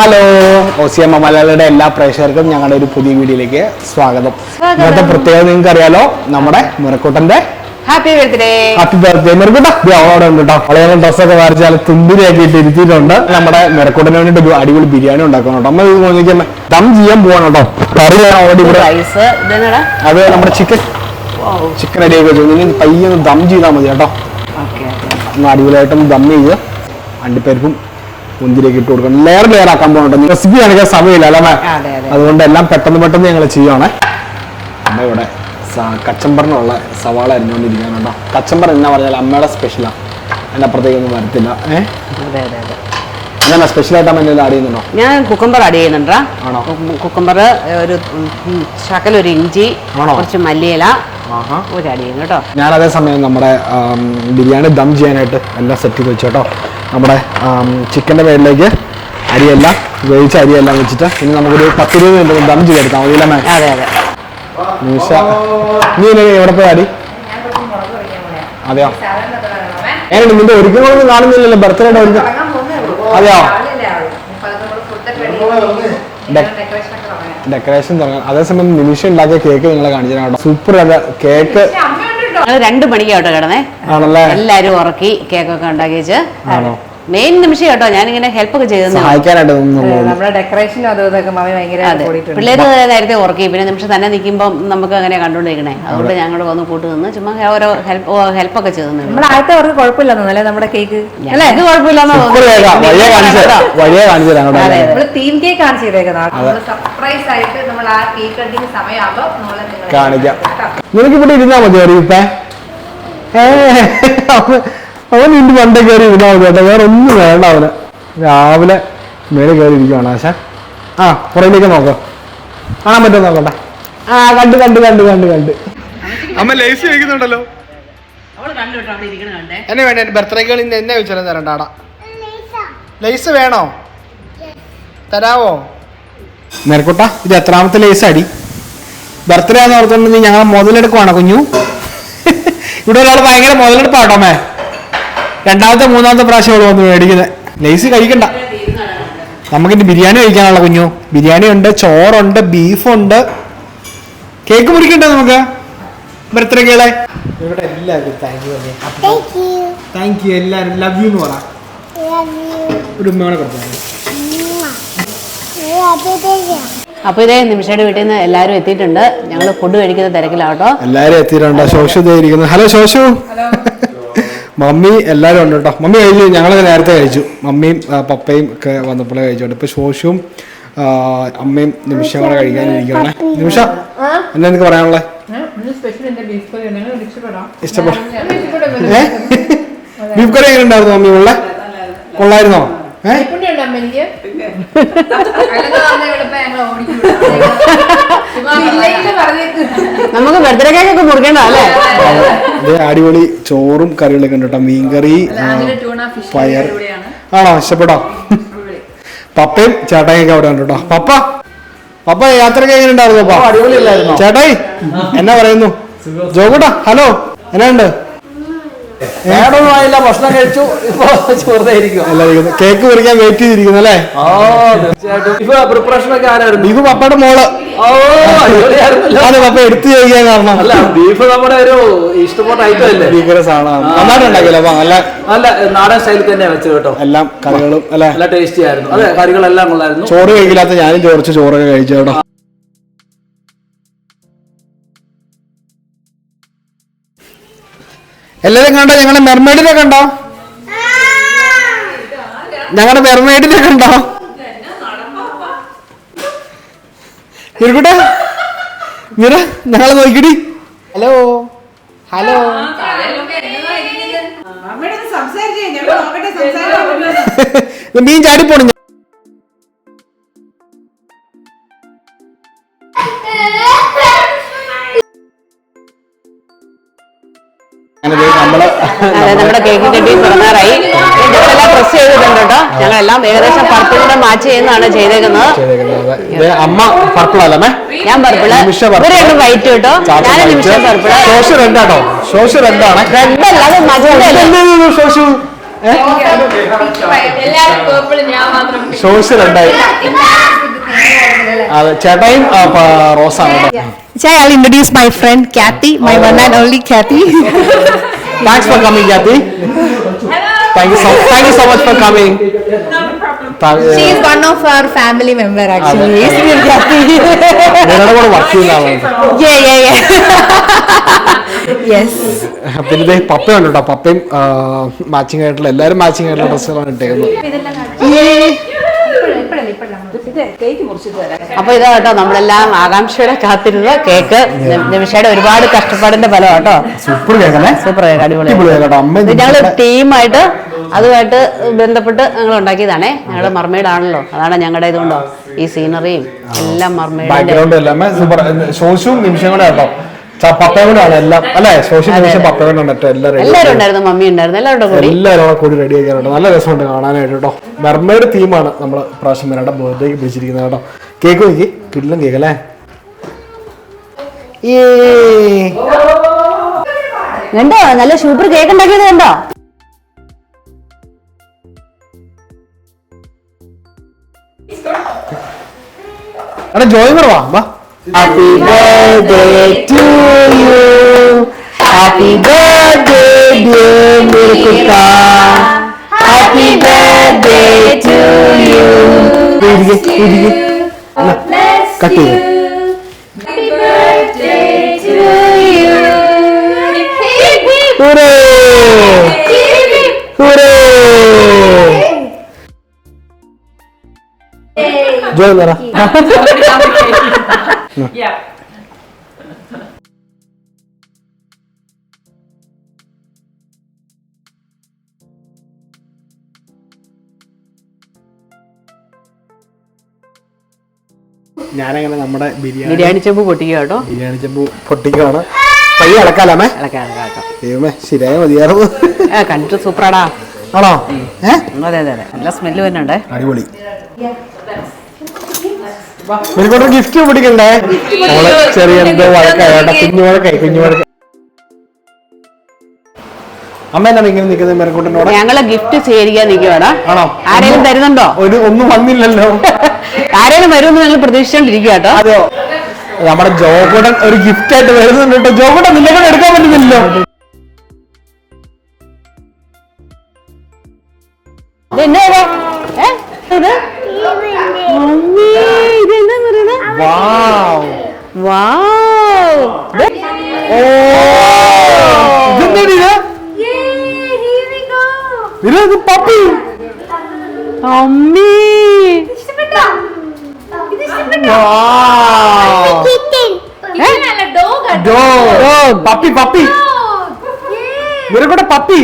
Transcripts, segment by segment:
Hello ഒസിയമ്മ മലയാളിയുടെ എല്ലാ പ്രേക്ഷകർക്കും ഞങ്ങളുടെ ഒരു പുതിയ വീഡിയോയിലേക്ക് സ്വാഗതം. ഇന്നത്തെ പ്രത്യേകത നിങ്ങൾക്ക് അറിയാലോ നമ്മുടെ മുരക്കൂട്ടന്റെ ഹാപ്പി ബർത്ത്ഡേ ഹാപ്പി ബർത്ത്ഡേ മെറുക്കൂട്ട അവിടെ ഉണ്ട് കേട്ടോ. അവളെ ഡ്രസ്സൊക്കെ വരച്ചാൽ തുമ്പിരിയാക്കിയിട്ട് ഇരുത്തിയിട്ടുണ്ട്. നമ്മുടെ മെറക്കൂട്ടന് വേണ്ടിട്ട് ഒരു അടിപൊളി ബിരിയാണി ഉണ്ടാക്കണം കേട്ടോ. അമ്മ ഇത് നോക്കിയമ്മ ദം ചെയ്യാൻ പോവാണ് കേട്ടോ. കറി ഓൾറെഡി ഇവിടെ. അത് നമ്മുടെ ചിക്കൻ ചിക്കൻ റെഡി ആക്കി വെച്ചു. നിങ്ങൾ ദം ചെയ്താൽ മതി കേട്ടോ. അടിപൊളിയായിട്ടൊന്ന് ദം ചെയ്ത് അണ്ടിപ്പരിപ്പും മുന്തിരിയൊക്കെ ഇട്ട് കൊടുക്കണം. ലെയർ ലെയർ ആക്കാൻ പോകുന്നുണ്ട് റെസിപ്പി ആണെങ്കിൽ സമയമില്ല അല്ലേ. അതുകൊണ്ട് എല്ലാം പെട്ടെന്ന് പെട്ടെന്ന് ഞങ്ങൾ ചെയ്യുവാണ്. അമ്മ ഇവിടെ കച്ചമ്പറിനുള്ള സവാള അരിഞ്ഞുകൊണ്ടിരിക്കാനുണ്ടോ കച്ചമ്പർ എന്നാ പറഞ്ഞാൽ അമ്മയുടെ സ്പെഷ്യലാണ് എന്റെ അപ്പുറത്തേക്കൊന്നും വരത്തില്ല. ഏഹ് സ്പെഷ്യലായിട്ട് അമ്മ എന്തെങ്കിലും ആഡ് ചെയ്യുന്നുണ്ടോ ഞാൻ കുക്കമ്പർ ആഡ് ചെയ്യുന്നുണ്ടാ ആണോ? കുക്കമ്പർ ഒരു ശകല ഒരു ഇഞ്ചി കുറച്ച് മല്ലിയില ഒരു ആഡ് ചെയ്യുന്നു കേട്ടോ. ഞാൻ അതേ സമയം നമ്മുടെ ബിരിയാണി ദം ചെയ്യാനായിട്ട് എല്ലാം സെറ്റ് ചെയ്ത് വെച്ചു കേട്ടോ. നമ്മുടെ ചിക്കന്റെ മേലിലേക്ക് അരിയെല്ലാം വേവിച്ച അരിയെല്ലാം വെച്ചിട്ട് ഇനി നമുക്കൊരു പത്ത് രൂപ മിനിറ്റ് ദം ചെയ്തെടുക്കാം മതി അല്ലേ അതെ അതെ. നിമിഷ നീ ഇനി എവിടെ പോയി അടി? അതെയോ? എങ്ങനെ നിന്റെ ഒരുക്കങ്ങളൊന്നും കാണുന്നില്ലല്ലോ ബർത്ത്ഡേ ഒരുക്കം. അതെയോ? ഡെക്കറേഷൻ തുടങ്ങാം. അതേസമയം നിമിഷം ഉണ്ടാക്കിയ കേക്ക് നിങ്ങളെ കാണിച്ചു കേട്ടോ. Super cake. ഞങ്ങൾ രണ്ട് മണിക്കാട്ടോ കേട്ടോ കിടന്നേ. എല്ലാരും ഉറക്കി കേക്കൊക്കെ ഉണ്ടാക്കി വെച്ച് ആണോ? മെയിൻ നിമിഷം കേട്ടോ ഞാനിങ്ങനെ ഹെൽപ്പ് ഒക്കെ ചെയ്തു നമ്മുടെ ഡെക്കറേഷനും അതും ഇതൊക്കെ മമ്മി ഭയങ്കര അതെ. കൂടിയിട്ടുണ്ട്. പിള്ളേര് നേരത്തെ ഉറക്കി പിന്നെ നിമിഷം തന്നെ നിൽക്കുമ്പോൾ നമുക്ക് അങ്ങനെ കണ്ടുകൊണ്ടിരിക്കണേ അതുകൊണ്ട് ഞങ്ങൾ വന്ന് കൂട്ട് നിന്ന് ചുമ്മാ ഓരോ ഹെൽപ്പ് ഹെൽപ്പൊക്കെ ചെയ്തു നമ്മുടെ ആദ്യത്തെ അവർക്ക് നമ്മുടെ കേക്ക് അല്ലേ? ഇത് കുഴപ്പമില്ലാന്ന് തീം കേക്ക് ചെയ്തേക്കുന്നത് സർപ്രൈസ് ആയിട്ട് നമ്മൾ ആ കേക്ക് കട്ടിങ് സമയമാകുമ്പോൾ കാണിക്കാം. നിനക്ക് ഇവിടെ ഇരുന്നാ മതി അറിയിപ്പേ ഏ അവൻ- ഇന്ന് പണ്ടേ കയറി ഇരുന്നാൽ മതി കേട്ടോ. വേറെ ഒന്നും വേണ്ട അവന്. രാവിലെ മേലെ കയറി ഇരിക്കുവാണ്. ആശ. ആ പുറകിലേക്ക് നോക്കാം. കാണാൻ പറ്റുമോ നോക്കട്ടെ. ആ കണ്ട് കണ്ട് കണ്ട് കണ്ട് കണ്ട്. അമ്മ ലേസ് കഴിക്കുന്നുണ്ടല്ലോ എന്നെ വേണ്ട എന്റെ ബർത്ത്ഡേക്ക് ഇന്ന് എന്നെ വെച്ചാലും തരണ്ടാടാ ലേസ് വേണോ? തരാവോ? നേർക്കോട്ട ഇത് എത്രാമത്തെ ലേസ് അടി. ബർത്ത്ഡേ ആണെന്ന് ഓർത്തുണ്ടെങ്കിൽ നീ ഞങ്ങൾ മുതലെടുക്കുവാണോ കുഞ്ഞു? ഇവിടെ ഒരാൾ ഭയങ്കര മുതലെടുപ്പാട്ടോ മേ രണ്ടാമത്തെ മൂന്നാമത്തെ പ്രാവശ്യം അവൾ വന്ന് മേടിക്കുന്നത് ലേസ് കഴിക്കണ്ട. നമുക്കിനി ബിരിയാണി കഴിക്കാനുള്ള കുഞ്ഞു. ബിരിയാണി ഉണ്ട് ചോറുണ്ട് ബീഫുണ്ട് കേക്ക് മുറിക്കണ്ടോ നമുക്ക്? ബർത്ത്ഡേ കേളെ. ഇവിടെ എല്ലാവർക്കും താങ്ക് യു താങ്ക് യു എല്ലാവരും. ലവ് യു എന്ന് പറ. Love you. ഒരു ഉമ്മയോടെ കൊടുത്തു. അപ്പൊ ഇതേ നിമിഷയുടെ വീട്ടിൽ നിന്ന് എല്ലാരും എത്തിയിട്ടുണ്ട്. ഞങ്ങൾ ഫുഡ് കഴിക്കുന്ന തിരക്കിലാട്ടോ എല്ലാരും എത്തിയിട്ടുണ്ട്. ശോശു ദേ ഇരിക്കുന്നു. ഹലോ ശോശു. മമ്മി എല്ലാവരും ഉണ്ട് കേട്ടോ. മമ്മി കഴിഞ്ഞു ഞങ്ങൾ നേരത്തെ കഴിച്ചു. മമ്മിയും പപ്പയും ഒക്കെ വന്നപ്പോഴേ കഴിച്ചോണ്ട് ഇപ്പൊ ശോശുവും ആ, അമ്മയും നിമിഷം കൂടെ കഴിക്കാനിരിക്കുകയാണ് നിമിഷ എന്നാ എനിക്ക് പറയാനുള്ളത് ഇഷ്ടപ്പെടാം. ബീഫ് കറി എങ്ങനെ ഉണ്ടായിരുന്നു മമ്മി? ഉള്ള? കൊള്ളായിരുന്നോ? നമുക്ക് ബർത്ത്ഡേ കേക്ക് ഒക്കെ മുറിക്കണ്ട അല്ലേ? ഇത് അടിപൊളി ചോറും കറികളൊക്കെ ഉണ്ട് കേട്ടോ. മീൻകറി പയർ. ആണോ? ഇഷ്ടപ്പെട്ടോ? പപ്പയും ചേട്ടായിയൊക്കെ അവിടെ ഉണ്ട് കേട്ടോ. പപ്പ പപ്പ യാത്രയൊക്കെ എങ്ങനെ ഉണ്ടായിരുന്നു ചേട്ടായി എന്നാ പറയുന്നു? ജോബുട്ടാ ഹലോ എന്നാണ്ട് ആയില്ല ഭക്ഷണം കഴിച്ചു. ഇപ്പൊ വെറുതെ ഇരിക്കും കേക്ക് മുറിക്കാൻ വെയിറ്റ് ചെയ്തിരിക്കുന്നു അല്ലേ? ഓ തീർച്ചയായിട്ടും. ഇപ്പൊ പ്രിപ്പറേഷൻ ഒക്കെ ആരായിരുന്നു? ബീഫ് പപ്പയുടെ മോൾ. ഓ അടിപൊളിയായിരുന്നല്ലോ. അത് പപ്പ എടുത്തു ചെയ്യാൻ കാരണം. അല്ല ബീഫ് നമ്മുടെ ഒരു ഇഷ്ടപ്പെട്ട ഐറ്റം അല്ലേ? ഭീകര സാധനമാണ്. നന്നായിട്ട് അല്ല അപ്പൊ നല്ല നല്ല നാടൻ സ്റ്റൈലിൽ തന്നെ വെച്ചത് കേട്ടോ. എല്ലാം കറികളും അല്ലെ? നല്ല ടേസ്റ്റി ആയിരുന്നു. അതെ കറികളെല്ലാം കൊള്ളായിരുന്നു. ചോറ് കഴിക്കില്ലാത്ത ഞാനും ചോറിച്ച് ചോറൊക്കെ കഴിച്ചു കേട്ടോ. എല്ലാരും കണ്ടോ ഞങ്ങളുടെ മെർമേഡിനെ കണ്ടോ ഞങ്ങളുടെ മെർമേഡിനെ കണ്ടോ ഇരിക്കട്ടെ മീര ഞങ്ങളെ നോക്കിടി ഹലോ ഹലോ മീൻ ചാടിപ്പോണു ഞങ്ങളെല്ലാം ഏകദേശം പർപ്പിളിന്റെ മാച്ച് ചെയ്യുന്നതാണ് ചെയ്തേക്കുന്നത്. അമ്മ പർപ്പിളല്ലേ ഞാൻ പർപ്പിൾ ഇവരെയാണ് വൈറ്റ് കേട്ടോ. ഞാൻ നിമിഷം. പർപ്പിൾ റെഡ് അതെ ചേട്ടായും പ- റോസാണ് ചേട്ടാ introduce my friend Kathy my one and only Kathy thanks for coming Kathy thank you so thank you so much for coming she is one of our family member actually. Yes, dear Kathy. നിങ്ങളുടെ കൂടെ work ചെയ്യുന്ന ആളാണ് yeah, yeah, yeah. yes. പിന്നെ ഇദ്ദേഹം പപ്പയുണ്ട് കേട്ടോ പപ്പയും matching ആയിട്ടുള്ള എല്ലാവരും മാച്ചിങ് ആയിട്ടുള്ള ഡ്രസ്സുകളാണ് ഇട്ടേക്കുന്നത് അപ്പൊ ഇതാ കേട്ടോ നമ്മളെല്ലാം ആകാംക്ഷയുടെ കാത്തിരുന്ന കേക്ക്. നിമിഷയുടെ ഒരുപാട് കഷ്ടപ്പാടിന്റെ ഫലം കേട്ടോ. സൂപ്പർ കേക്കല്ലേ? സൂപ്പർ കേക്ക് അടിപൊളി ഞങ്ങൾ ടീമായിട്ട് അതുമായിട്ട് ബന്ധപ്പെട്ട് ഞങ്ങൾ ഉണ്ടാക്കിയതാണേ. ഞങ്ങളുടെ മർമേഡ് ആണല്ലോ. അതാണ് ഞങ്ങളുടെ ഇതുകൊണ്ടോ ഈ സീനറിയും എല്ലാം മർമേഡ് ബാക്ക്ഗ്രൗണ്ട് എല്ലാം സൂപ്പർ. ശോശും നിമിഷം കൂടെ കേട്ടോ. ച- പപ്പയും കൂടെ ആണ് എല്ലാം അല്ലേ സോഷ്യൽ മീഡിയ പപ്പയും കൂടെ ഉണ്ട് എല്ലാം. എല്ലാവരും ഉണ്ടായിരുന്നു മമ്മി ഉണ്ടായിരുന്നു എല്ലാവരുടെ കൂടി. എല്ലാവരും കൂടെ റെഡി ആക്കാനുണ്ട് നല്ല രസമുണ്ട് കാണാനായിട്ട് കേട്ടോ. മെർമേഡ് തീമാണ് നമ്മൾ പ്രാവശ്യം വരാട്ടെ ബർത്ത്ഡേക്ക് പിടിച്ചിരിക്കുന്നത് കേട്ടോ. കേക്ക് നോക്കി. കിടിലം കേക്ക് അല്ലേ? കണ്ടോ? നല്ല സൂപ്പർ കേക്ക് ഉണ്ടാക്കിയത് കണ്ടോ? എടാ ജോയ് കൂടെ വാ. Happy birthday to you. Happy birthday, dear Mirkuta. Happy birthday to you. Bless you. Bless you. Happy birthday to you. Hooray! Joy yeah. ഞാനങ്ങനെ നമ്മുടെ ബിരിയാണി ബിരിയാണി ചെമ്പ് പൊട്ടിക്കുക കേട്ടോ. ബിരിയാണി ചെമ്പ് പൊട്ടിക്കുകയാണ്. പയ്യെ ഇളക്കാലാമേ ഇളക്കാം ഇളക്കാം ഇളക്കാം. ദൈവമേ ശരിയായ മതിയായിരുന്നു. ഏ, കണ്ടിട്ട് സൂപ്പറാടാ. ആണോ? അതെ അതെ അതെ. നല്ല സ്മെല്ല് വരുന്നുണ്ടേ. അടിപൊളി. എനിക്കൊരു ഗിഫ്റ്റ് പിടിക്കണ്ടേ? നമ്മൾ ചെറിയ എന്തോ വഴക്കായോട്ടെ കുഞ്ഞു വഴക്കായി കുഞ്ഞു വഴക്ക അമ്മ എന്നാ ഇങ്ങനെ നിൽക്കുന്നത് മെറക്കൂട്ടിനോട് ഞങ്ങൾ ഗിഫ്റ്റ് സ്വീകരിക്കാൻ നിൽക്കുവാടാ ആണോ? ആരെങ്കിലും തരുന്നുണ്ടോ? ഒരു ഒന്നും വന്നില്ലല്ലോ. ആരെങ്കിലും വരുമെന്ന് ഞങ്ങൾ പ്രതീക്ഷിച്ചോണ്ടിരിക്കുക കേട്ടോ. അതെയോ? നമ്മുടെ ജോകുടൻ ഒരു ഗിഫ്റ്റ് ആയിട്ട് വരുന്നുണ്ട് കേട്ടോ. ജോകുടൻ നിന്നെ കൂടെ എടുക്കാൻ പറ്റുന്നില്ലല്ലോ. ഇത്? ഓ ഇതെന്താണ് ഇത് ഇത്? ഇത് പപ്പി? അമ്മേ. Puppy puppy. ഇവരെ കൂടെ പപ്പി.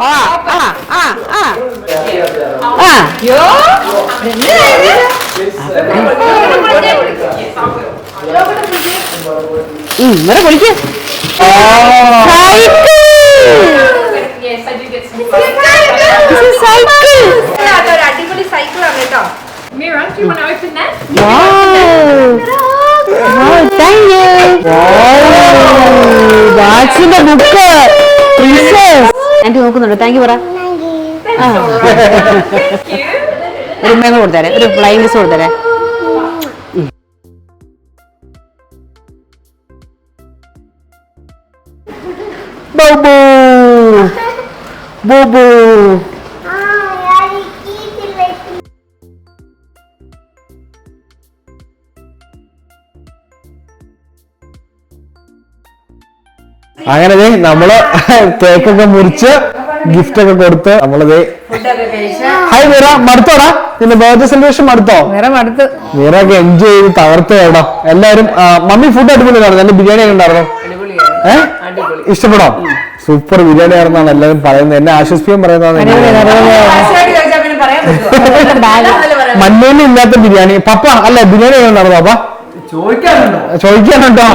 ആ, ആ, ആ, ആ. ആ. ഉം, ഇവരെ വിളിക്ക്. താങ്ക് യു പറ. ഒരു ഉമ്മയും കൂടെ കൊടുത്തേരെ. ഒരു ഫ്ലൈങ് കിസ് കൊടുത്തേരെ. ബോബു. ബോബു. അങ്ങനെ നമ്മൾ കേക്കൊക്കെ മുറിച്ച് ഗിഫ്റ്റ് ഒക്കെ കൊടുത്ത് നമ്മളത് ഹായ് മീറ മടുത്തോടാ? നിന്റെ ബർത്ത്ഡേ സെലിബ്രേഷൻ മടുത്തോ? മീറ ഒക്കെ എൻജോയ് ചെയ്ത് തകർത്ത് കേട്ടോ. എല്ലാരും മമ്മി ഫുഡ് അടിപൊളിയായിരുന്നു. നല്ല ബിരിയാണി ഒക്കെ ഉണ്ടായിരുന്നു? ഏഹ് ഇഷ്ടപ്പെടോ? സൂപ്പർ ബിരിയാണി ആയിരുന്നാണ് എല്ലാരും പറയുന്നത്. എന്നെ ആശ്വസിപ്പിക്കാൻ പറയുന്നതാണ് മഞ്ഞയിൽ ഇല്ലാത്ത ബിരിയാണി. പപ്പ അല്ല? ബിരിയാണി ഒക്കെ ഉണ്ടായിരുന്നു പപ്പ? ചോദിക്കാനുണ്ടോ? ചോദിക്കാനുണ്ടോ?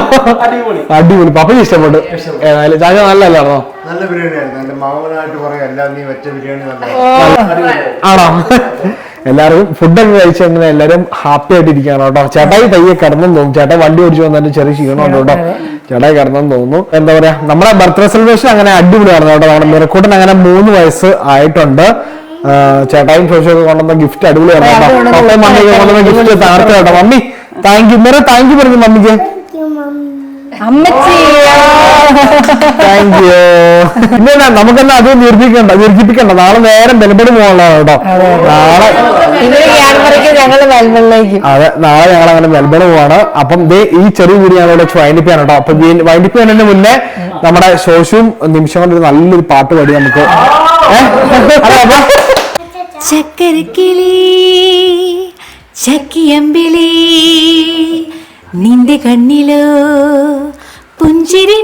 അടിപൊളി. അടിപൊളി. പപ്പയ്ക്ക് ഇഷ്ടപ്പെട്ടു. ഏതായാലും ചാച്ച നല്ലല്ലായിരുന്നോ നല്ല ബിരിയാണിയായിരുന്നു എന്റെ മാമനായിട്ട് പറയാം എല്ലാം നീ വെച്ച ബിരിയാണി ആണോ? എല്ലാവരും ഫുഡൊക്കെ കഴിച്ച് അങ്ങനെ എല്ലാവരും ഹാപ്പി ആയിട്ട് ഇരിക്കുകയാണ് കേട്ടോ. ചേട്ടായി പയ്യെ കിടന്നു തോന്നും ചേട്ടായി വണ്ടി ഓടിച്ചു വന്നിട്ട് ചെറിയ ക്ഷീണമുണ്ട് കേട്ടോ. ചേട്ടായി കിടന്നെന്ന് തോന്നുന്നു. എന്താ പറയാ നമ്മുടെ ബർത്ത്ഡേ സെലിബ്രേഷൻ അങ്ങനെ അടിപൊളിയായിരുന്നു കേട്ടോ. നമ്മുടെ മിറക്കൂട്ടൻ അങ്ങനെ മൂന്ന് വയസ്സ് ആയിട്ടുണ്ട്. ചേട്ടായും ശോശയൊക്കെ കൊണ്ടുവന്ന ഗിഫ്റ്റ് അടിപൊളിയാണ് കേട്ടോ. മമ്മിയൊക്കെ കൊണ്ടുവന്ന ഗിഫ്റ്റ് തകർത്ത് കേട്ടോ. Mummy thank you Mira thank you പറഞ്ഞു മമ്മിക്ക്. you, mommy. അമ്മച്ചി. താങ്ക് യു പിന്നെ എന്നാ, നമുക്കെന്നാ അത് ദീർഘിക്കണ്ട ദീർഘിപ്പിക്കണ്ട നാളെ നേരം ബലപ്പെട് പോകാനുള്ളതാണ് കേട്ടോ. നാളെ അതെ നാളെ ഞങ്ങൾ അങ്ങനെ മെൽബണ് പോവാണ്. അപ്പം ദേ ഈ ചെറിയ വീട് ഞങ്ങൾ ഇവിടെ വൈൻഡിപ്പ് ചെയ്യണം കേട്ടോ. അപ്പൊ വൈൻഡിപ്പ് ചെയ്യുന്നതിന് മുന്നേ നമ്മുടെ ശോശുവും നിമിഷം കൊണ്ട് ഒരു നല്ലൊരു പാട്ട് പാടി നമുക്ക്. ഏഹ്? അതെ, അപ്പൊ ചക്കരക്കിളി ചക്കിയമ്പിളി നിന്റെ കണ്ണിലോ പുഞ്ചിരി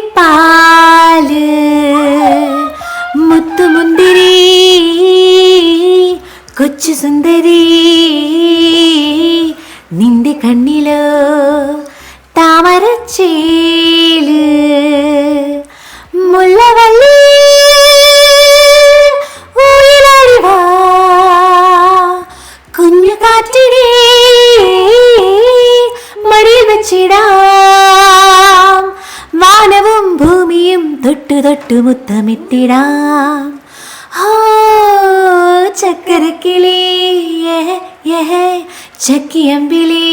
വെച്ചിടാം വാനവും ഭൂമിയും തൊട്ടു തൊട്ടു മുത്തമിട്ടിടാം. ഓ ചക്കരക്കിളി ചക്കിയമ്പിളി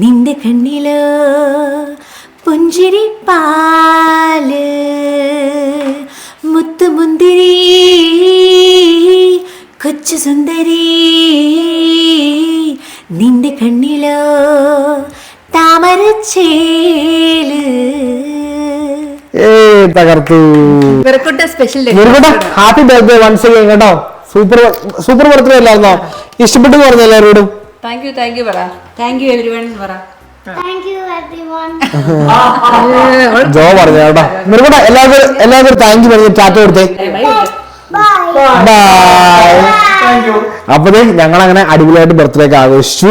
നിന്റെ കണ്ണിലോ പുഞ്ചിരി പാൽ. മുത്തുമുന്തിരി കൊച്ചു സുന്ദരി നിന്റെ കണ്ണിലോ താമരച്ചേൽ തകർത്തു. Special happy birthday once again കേട്ടോ. സൂപ്പർ സൂപ്പർ ബർത്ത്ഡേ അല്ലായിരുന്നോ? ഇഷ്ടപ്പെട്ടു പറഞ്ഞു എല്ലാവരോടും? താങ്ക് യു താങ്ക് യു പറ. താങ്ക് യു എവരി വൺ പറ. ജോ പറഞ്ഞു കേട്ടോ. നിർമ്മട എല്ലാവർക്കും എല്ലാവർക്കും താങ്ക് യു പറഞ്ഞു ടാറ്റ കൊടുത്തേ. ബൈ ബൈ അപ്പൊ ഞങ്ങൾ അങ്ങനെ അടിപൊളിയായിട്ട് ബർത്ത്ഡേ ഒക്കെ ആഘോഷിച്ചു.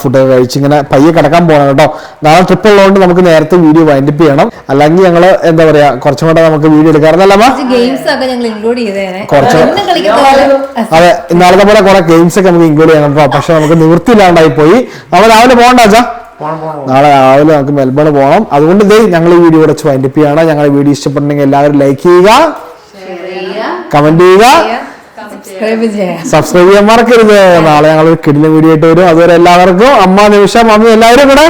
ഫുഡ് ഒക്കെ കഴിച്ച് ഇങ്ങനെ പയ്യെ കിടക്കാൻ പോകണം കേട്ടോ. നാളെ ട്രിപ്പ് ഉള്ളതുകൊണ്ട് നമുക്ക് നേരത്തെ വീഡിയോ വൈൻഡപ്പ് ചെയ്യണം. അല്ലെങ്കിൽ ഞങ്ങൾ എന്താ പറയാ കുറച്ചും കൂടെ നമുക്ക് വീഡിയോ എടുക്കാറുണ്ടല്ലോ ഗെയിംസ് ഒക്കെ ഞങ്ങൾ ഇൻക്ലൂഡ് ചെയ്തേനെ. കുറച്ച് ഇന്ന് കളിക്കുന്ന പോലെ അതെ. ഇന്നാളത്തെ പോലെ കുറെ ഗെയിംസ് ഒക്കെ നമുക്ക് ഇൻക്ലൂഡ് ചെയ്യണം കേട്ടോ. പക്ഷെ നമുക്ക് നിവൃത്തിയില്ലാണ്ടായി പോയി. നമ്മൾ രാവിലെ പോകണ്ടാച്ചാ നാളെ രാവിലെ നമുക്ക് മെൽബൺ പോകണം. അതുകൊണ്ട് ഇതേ ഞങ്ങൾ ഈ വീഡിയോ കുറച്ച് വൈൻഡപ്പ് ചെയ്യണം. ഞങ്ങളുടെ വീഡിയോ ഇഷ്ടപ്പെട്ടുണ്ടെങ്കിൽ എല്ലാവരും ലൈക്ക് ചെയ്യുക. കമന്റ് ചെയ്യുക. സബ്സ്ക്രൈബ് ചെയ്യാം സബ്സ്ക്രൈബ് ചെയ്യാൻ മറക്കരുത്. നാളെ ഞങ്ങൾ കിടിലൻ വീഡിയോ ആയിട്ട് വരും. അതുവരെ എല്ലാവർക്കും അമ്മ നിമിഷം അമ്മ എല്ലാവരും കൂടെ